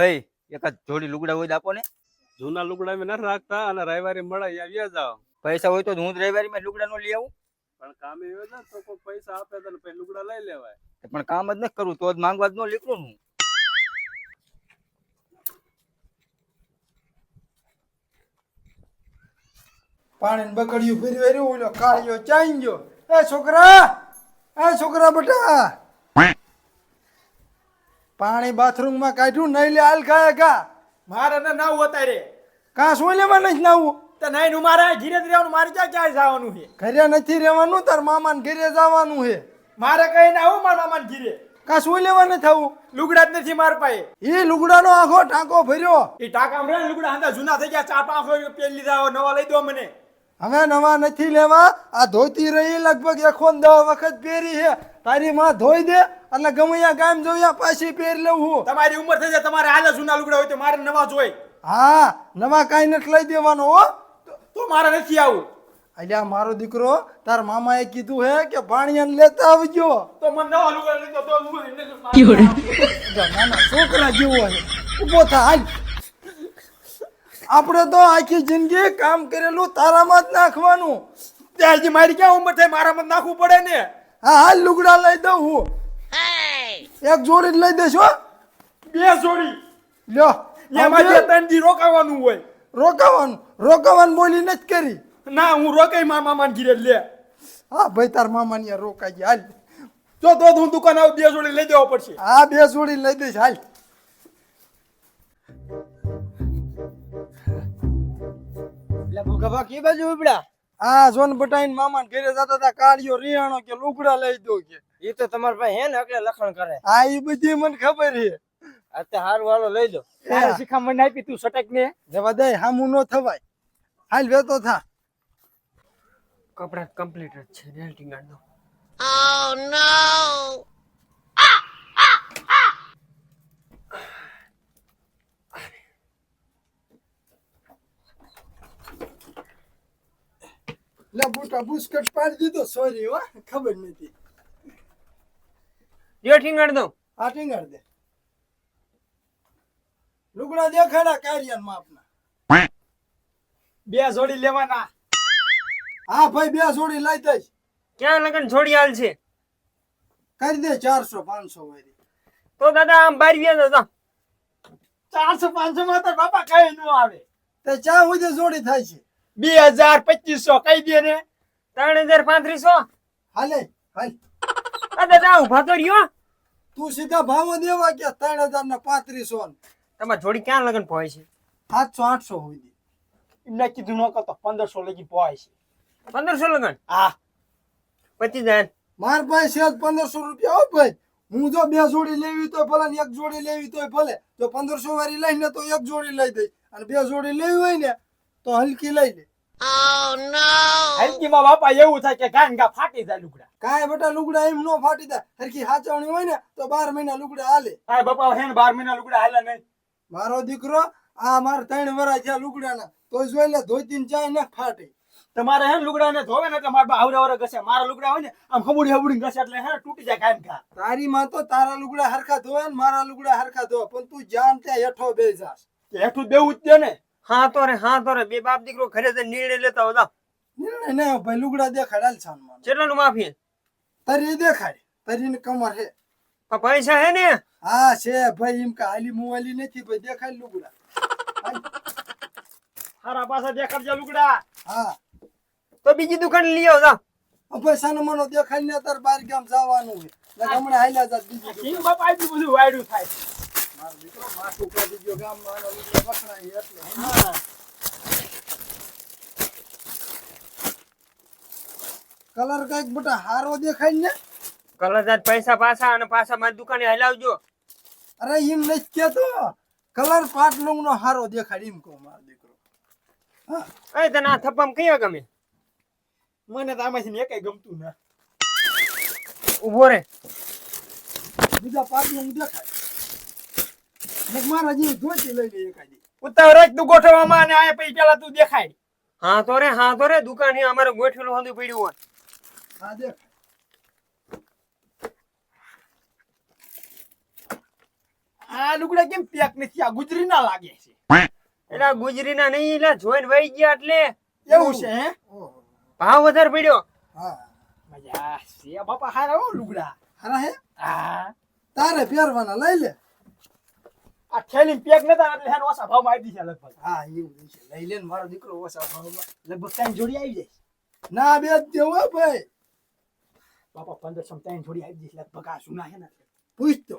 ભાઈ એકાદ જોડી લુગડા હોય તો આપો ને. જૂના લુગડા મેં નથી રાખતા અને રવિવારે મળે આવ્યા જાવ પૈસા હોય તો હું રવિવારે રવિવારી લુગડા નો લઈ આવું. પણ કામ એવો છે તો કોઈ પૈસા આપે તો પછી લુગડા લઈ લેવાય. પણ કામ જ નથી કરવું તો જ માંગવા જ ન નીકળું હું. પાણી બકડ્યું ફેરી વર્યું ઓલો કાળિયો ચાઈ ગયો. એ છોકરા એ છોકરા બેટા. પાણી બાથરૂમમાં કાઢ્યું નહીં લે હાલ ખાય કા મારે ને નાવું અત્યારે. કાં શું લેવા નહીં નાવું તો નહીં નું મારે ધીરે આવવાનું મારે ક્યાં ક્યાં જવાનું છે? ઘરે નથી રહેવાનું તાર મામા ને ઘરે જવાનું છે. મારે કઈ ના આવું મારા મામા ઘીરે. કાં શું લેવા નથી થવું? લુગડા જ નથી માર પાસે. એ લુગડાનો આખો ટાંકો ભર્યો. એ ટાંકા રે લુગડા હાંધા જૂના થઈ ગયા ચાર પાંચ પેલી લીધા નવા લઈ દો મને. હવે નવા નથી લેવા. આ ધોતી રહી લગભગ એકો ને દસ વખત પહેરી છે. તારી માં ધોઈ દે એટલે ગમે ગામ જોયા પાછી પહેરી લઉં હું. તમારી ઉંમર થઈ જાય તમારે હાલે જૂના લુગડા હોય તો મારે નવા જોઈ. હા નવા કાંઈ નથી લઈ દેવાનો હો. તો મારે નથી આવું. અલ્યા મારો દીકરો તાર મામાએ કીધું હે કે ભાણિયાને લેતા આવજો. તો મને નવા લુગડા લઈ તો હું છોકરા જેવો હે ઊભો થા હાલ. આપણે તો આખી જિંદગી કામ કરેલું તારામાં જ નાખવાનું. ત્યાં હજી મારી ક્યાં ઉંમર થાય? મારામાં નાખવું પડે ને. હા હા લુગડા લઈ દઉં હું. એક જોડી લઈ દેશો બે જોડી. લ્યો. એમાં જે ત્રણ દી રોકાવાનું હોય. રોકાવાનું? રોકાવાનું બોલી નથી કરી. ના હું રોકાઈ મારા મામાને ઘીરે લે. હા ભાઈ તાર મામાને યાં રોકાઈ ગયા હાલ. જો તો હું દુકાન આવું બે જોડી લઈ દેવા પડશે. હા બે જોડી લઈ દઈશ હાલ. એટલે કી બાજુ ઉપડા. આ જોન બટાઈન મામા ઘરે જતા હતા કાળિયો રિયાણો કે લુગડા લઈ દો કે. એ તો તમારા પાસે હે ને એટલે લખણ કરે? આ ઈ બધી મને ખબર છે. અત્યારે હારું વાળો લઈ લો. તારે શિખામણ આપી તું સટક ને? જવા દે હામું નો થવાય. હાલ વેતો થા. કપડા કમ્પ્લીટ જ છે રેલ્ટિંગ ગાર્ડ લે બુટા બુસ્કટ પાડી દીધો સોરી હો ખબર નથી. જો ઠીંગાડ દઉં. આ ઠીંગાડ દે. લુગડા દેખાડા કાર્યન માપના. બે જોડી લેવાના. હા ભાઈ બે જોડી લઈ દઈશ. ક્યાં લગન છોડી હાલ છે? કરી દે ચારસો પાંચસો વાળી. તો દાદા આમ બાર ગયા હતા ચારસો પાંચસો માં તો બાપા કઈ ન આવે. તે ચા સુધી જોડી થાય છે. બે હજાર પચીસો કઈ દે ને. ત્રણ હજાર પાંત્રીસો? હાલે હાલ. દાદા ઊભા તો રહ્યો. તું સીધા ભાવો દેવા કે ત્રણ હજાર ને પાંત્રીસો ને તમારે જોડી ક્યાં લગન પોય છે? સાતસો આઠસો હોય એમને કીધું ન કરતો પંદરસો લગી પોય છે. પંદરસો લગન? હા. પચીસ હજાર. માર પાસે છે જ પંદરસો રૂપિયા હો ભાઈ. હું જો બે જોડી લેવી તો ભલે એક જોડી લેવી તોય ભલે. જો પંદરસો વાળી લઈને તો એક જોડી લઈ દઈ અને બે જોડી લેવી હોય ને તો હલકી લઈ લે. હલકીમાં બાપા એવું થાય કે ગાન ગા ફાટી જાય લુગડા. કાંઈ બેટા લુગડા એમ નો ફાટી જાય. હરખી હાચવણી હોય ને તો બાર મહિના લુગડા હાલે. હા બાપા હે ને બાર મહિના લુગડા હાલે નહીં. મારો દીકરો આ માર ત્રણ વરા થયા લુગડાના. તો જોઈ લે ધોતી જાય ને ફાટે. તમારે હે ને લુગડા ને ધોવે ને એટલે મારા બા આવરે ઘસે. મારા લુગડા હોય ને આમ હબુડી હબુડી ઘસે એટલે હે તૂટી જાય ગાન કા તારી માં તો તારા લુગડા હરખા ધોવે ને મારા લુગડા હરખા ધોવે. પણ તું જાન ત્યાં હેઠો બે જાસ હેઠું દેવું જ ને. હા તો રે હા તો રે. બે બાપ દીકરો ઘરે જઈને નિર્ણય લેતા હોતા નિર્ણય ના ભાઈ લુગડા દેખાડ હાલ છાનમાં કેટલાનું માફી તરી દેખાડ. તરીને કમર હે. પૈસા હે ને? હા છે ભાઈ એમ કે હાલી મુવાલી નથી ભાઈ દેખાય લુગડા. હારા પાછા દેખાડજો લુગડા. હા. તો બીજી દુકાન લઈ આવ જા પૈસા નો મનો દેખાય ને તાર બાર ગામ જવાનું હે હમણાં હાલ્યા જા બીજી બાપા આટલું બધું વાયડું થાય. મારો દીકરો માથું કાઢી ગયો ગામમાં આનો લુગડા વખણાય એટલે કલર કંઈક બટા હારો દેખાય ને? કલરદાર પૈસા પાછા અને પાછા મારી દુકાને હલાવજો. અરે એમ નથી કેતો. કલર પાટલુંગ નો હારો દેખાય એમ કહું મારો દીકરો. અરે તને આ થપ્પામાં કયો ગમે? મને તો આમાંથી એકેય ગમતું ના. ઊભો રે. બીજા પાટલું દેખાય. મારા જેવી ધોતી લઈ લે એકાદી. ઉતાવળ રાખ તું ગોઠવવામાં અને આ પછી પેલા તું દેખાય. હા તો રે હા તો રે દુકાન હે અમારે ગોઠવેલું હતું પડ્યું હોય. હા દેખાય. આ આ લુગડા કેમ પેક નથી? આ ગુજરી ના લાગે છે. એટલે ગુજરીના નહીં એટલે જોઈને વહી ગયા એટલે. એવું છે હે? ભાવ વધારે પડ્યો. હા. મજા છે બાપા હારા હો લુગડા. હારા હે? હા. તારે પહેરવાના લઈ લે. આ થેલી પેક નતા એટલે હેનો ઓછા ભાવમાં આવી છે લગભગ. હા એવું છે. લઈ લે મારો દીકરો ઓછા ભાવમાં. લગભગ ત્રણ જોડી આવી જાય. ના બે દેવો ભાઈ. બાપા પંદરસો ત્રણ જોડી આવી જાય લગભગ આ સુના છે ને પૂછતો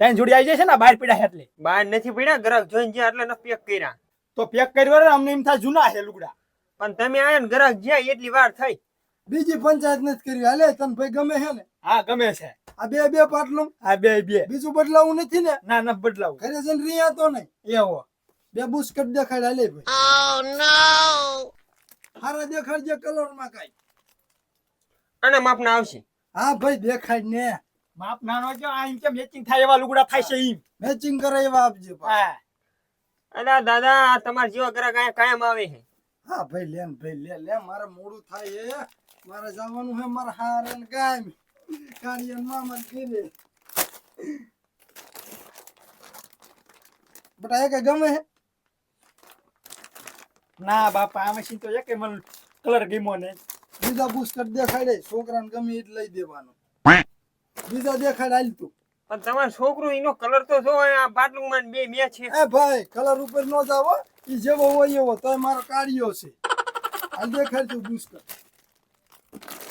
ત્રણ જોડી આવી જાય છે ને બહાર પીડા એટલે. બહાર નથી પીડા ગ્રાહક જોઈને જ્યાં એટલે ન પેક કર્યા. તો પેક કર્યો અમને એમ થાય જૂના છે લુગડા. પણ તમે આયા ને ગ્રાહક જ્યાં એટલી વાર થઈ. બીજી પંચાયત નથી કરી. હાલે તને ભાઈ ગમે છે ને? હા ગમે છે. આ બે બે પાટલું. આ બે બે. બીજું બદલાવું નથી ને? ના ના બદલાવું. ઘરે જઈને રહ્યા તો નહીં. એવો બે બુસ્કટ દેખાડ લે ભાઈ. હારા દેખાડજે કલરમાં કઈ. અને માપના આવશે. હા ભાઈ દેખાડ ને. માપ નાનો જો આ એમ કે મેચિંગ થાય એવા લુગડા થાય છે એમ મેચિંગ કરે એવા આપજે ભાઈ. હા. અલા દાદા આ તમારા જેવા ગ્રાહક કાય કાયમ આવે છે? હા ભાઈ લે ભાઈ લે લે મારે મોડું થાય હે મારે જવાનું હે મારે હારે ને ગામ કાળિયન મામા કીધે બટા એ કઈ ગમે હે ના બાપા આ મશીન તો એક મને કલર ગમ્યો ને બીજા બુસ્કટ દેખાડે છોકરાને ગમે એ જ લઈ દેવાનું. બીજા દેખાડ હાલ તું. પણ તમારો છોકરો એનો કલર તો જો આ બાટલું માં બે મેચ છે. એ ભાઈ કલર ઉપર ન જાવ ઈ જેવો હોય એવો તો મારો કાઢ્યો છે. હાલ દેખાય તું બુસ્કટ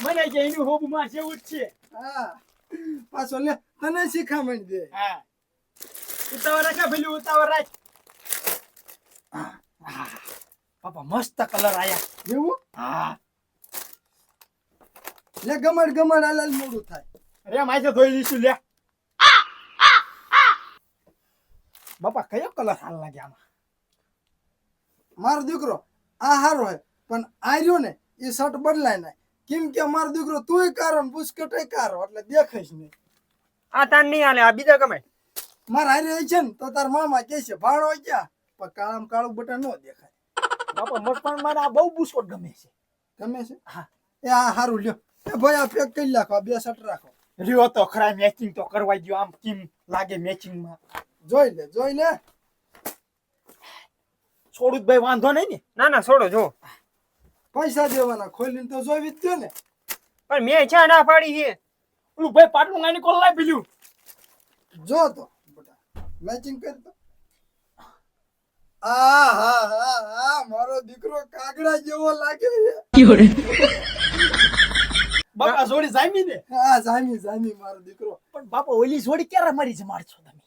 મને કે એનું હોબમાં જેવું જ છે. હા. પાછો લે તને શીખામણ દે. હા. ઉતાવળ રાખે પેલી ઉતાવળ રાખ. પાપા મસ્ત કલર આયા. એવું? હા. લે ગમડ ગમડ આલાલ મોડું થાય. અરે માથે ધોઈ લઈશું લે. બાપા કયો કલર હાલ લાગે આમાં? મારો દીકરો આ હારો હે પણ આર્યો ને એ શર્ટ બદલાય ના કેમ કે મારો દીકરો તુંય કારો ને બુસ્કટ કારો એટલે દેખાઈશ નહીં. આ તાર નહીં આલે આ બીજા ગમે. મારા હારે છે ને તો તાર મામા કે છે ભાડો ક્યાં? પણ કાળામાં કાળું બટા ન દેખાય. બાપા મસ્ત પણ આ બહુ બુસ્કોટ ગમે છે. ગમે છે? હા. એ આ હારું લ્યો. એ ભાઈ આ પેક કરી નાખો બે સટ રાખો. રિયો તો ખરા મેચિંગ તો કરવા દો આમ કેમ લાગે મેચિંગમાં જોઈ લે જોઈ લે. છોડું ભાઈ વાંધો નહીં ને? ના ના છોડો જો. પૈસા દેવાના ખોલીને તો જોઈ જ ને. પણ મેં ચા ના પાડી છે? ઓલું ભાઈ પાટલું ગાની કોલ લાવી પીલું? જો તો બટા મેચિંગ કરી તો આ હા હા હા મારો દીકરો કાગડા જેવો લાગે છે. બાપા જોડી જામી ને? હા જામી જામી મારો દીકરો. પણ બાપા ઓલી જોડી ક્યારે મારી છે મારશો તમે?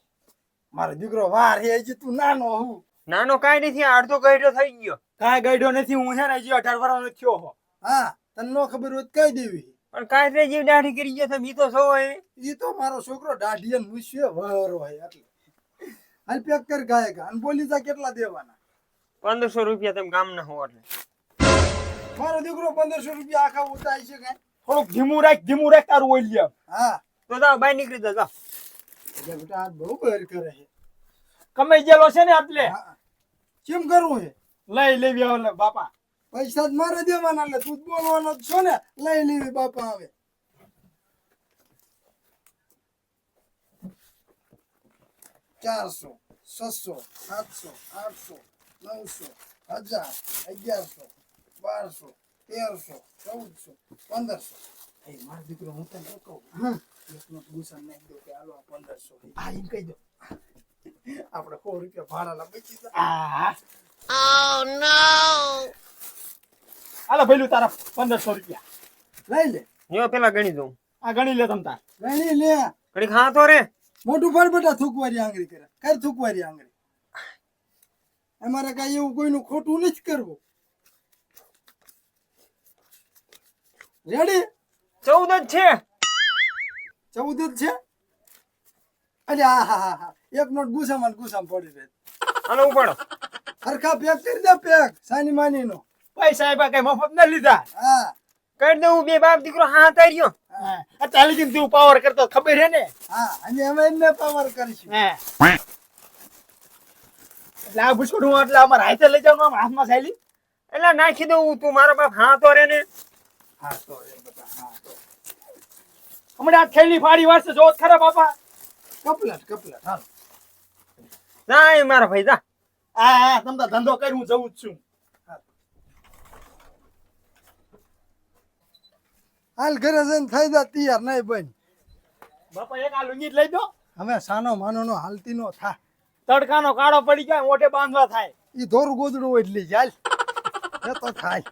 મારો દીકરો વાર હે હજી તું નાનો હું નાનો કાંઈ નથી આ અડધો ગઈડો થઈ ગયો. કાંઈ ગાડ્યો નથી હું છે ને હજી અઢાર વર્ષનો થયો હો. હા તને નો ખબર હોય કઈ દેવી. પણ કાંઈ રે જેવી દાઢી કરી ગયો તમે ઈ તો છો એ તો મારો છોકરો દાઢીએ મુસ્યો વારો હોય એટલે. હાલ પેક કર ગાયક અને બોલી જા કેટલા દેવાના. પંદરસો રૂપિયા તમે ગામના હો એટલે. મારો દીકરો પંદરસો રૂપિયા આખા ઉતાય છે કઈ. થોડુંક ધીમું રાખ ધીમું રાખ તારું ઓઈલ હા. તો જાઓ બાય નીકળી જાઓ જાઓ. બેટા બહુ બર કરે છે. કમાઈ ગયેલો છે ને એટલે હા. કેમ કરવું છે? લઈ લેવી હવે બાપા. પૈસા જ મારે દેવાના એટલે તું જ બોલવાનો જ છો ને? લઈ લેવી બાપા આવે ચારસો છસો સાતસો આઠસો નવસો હજાર અગિયારસો બારસો તેરસો ચૌદસો પંદરસો. એ મારો દીકરો હું તને કહું? એકનો ભૂષણ નાખી દો કે હાલો પંદરસો. આ એમ કહી દો. આપણે સો રૂપિયા ભાડાના બચી જાય ભઈલું તારા પંદરસો રૂપિયા. લઈ લે. જો પેલા ગણી દઉં. આ ગણી લે તમ તાર. ગણી લે ઘડીક હા તો રે. મોટું ફળ બેટા થૂકવારી આંગળી કરે. કર થૂકવારી આંગળી. અમારે કઈ એવું કોઈનું ખોટું નથી કરવું. રેડી ચૌદ જ છે. ચૌદ જ છે? અરે હા હા હા એક નોટ ગુસામાં ગુસામાં પડી રહે. અને ઉપાડો હરખા પેક કરી દે પેક સાની માની નો પૈસા આપ્યા કઈ મફત ના લીધા? હા. કરી દઉં બે બાપ દીકરો હા તાર્યો હા. ચાલી દીન તું પાવર કરતો ખબર હે ને? હા અને અમે એમને પાવર કરીશું. હા. એટલે આ હું એટલે અમારે હાથે લઈ જાઉં આમ હાથમાં સાયલી. એટલે નાખી દઉં તું મારો બાપ હા તો રે ને. હા તો રે બધા હા તો હમણાં થેલી ફાડી વાસે જો ખરા બાપા. કપલટ કપલટ હાલ. ના એ મારા ભાઈ જા. આ આ તમને ધંધો કરી હું જવું જ છું. હાલ. ઘરે જઈને થઈ જા તૈયાર નહીં બન. બાપા એક આ લુંગી લઈ દો. હવે સાનો માનો નો હાલતી નો થા. તડકાનો કાળો પડી જાય મોઢે બાંધવા થાય. ઈ ધોરું ગોદડું હોય એટલે ચાલ એ તો થાય.